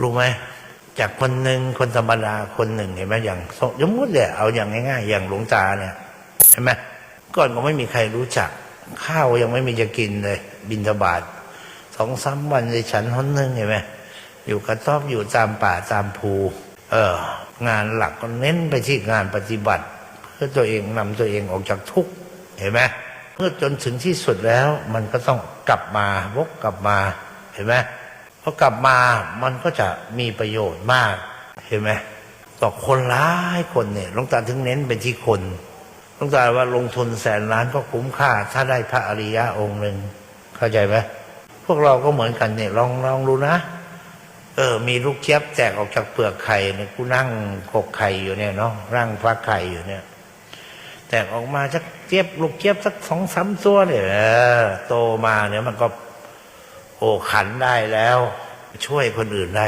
รู้ไหมจากคนหนึ่งคนธรรมดาคนหนึ่งเห็นไหมอย่างสมมติเลยเอาอย่างง่าย ๆ อย่างหลวงตาเนี่ยเห็นไหมก่อนก็ไม่มีใครรู้จัก ข้าวยังไม่มีจะกินเลย บินทบาทสองสามวันเลยฉันหนหนึ่งเห็นไหมอยู่กระต๊อบอยู่ตามป่าตามภู เออ งานหลักก็เน้นไปที่งานปฏิบัติ เพื่อตัวเองนำตัวเองออกจากทุกข์เห็นไหมเมื่อจนถึงที่สุดแล้ว มันก็ต้องกลับมาวกกลับมาเห็นไหม พอกลับมามันก็จะมีประโยชน์มากเห็นไหมต่อคนร้ายคนเนี่ยลงตาถึงเน้นไปที่คนลงตาว่าลงทุนแสนล้านก็คุ้มค่า ถ้าได้พระอริยะองค์หนึ่งเข้าใจไหมพวกเราก็เหมือนกันเนี่ยลองลองดูนะเออ มีลูกเจี๊ยบแตกออกจากเปลือกไข่เนี่ยกูนั่งกกไข่อยู่เนี่ยเนาะร่างฟักไข่อยู่เนี่ย แตกออกมาสักเจี๊ยบลูกเจี๊ยบสักสองสามตัวเนี่ยโตมาเนี่ยมันก็ โอขันได้แล้ว ช่วยคนอื่นได้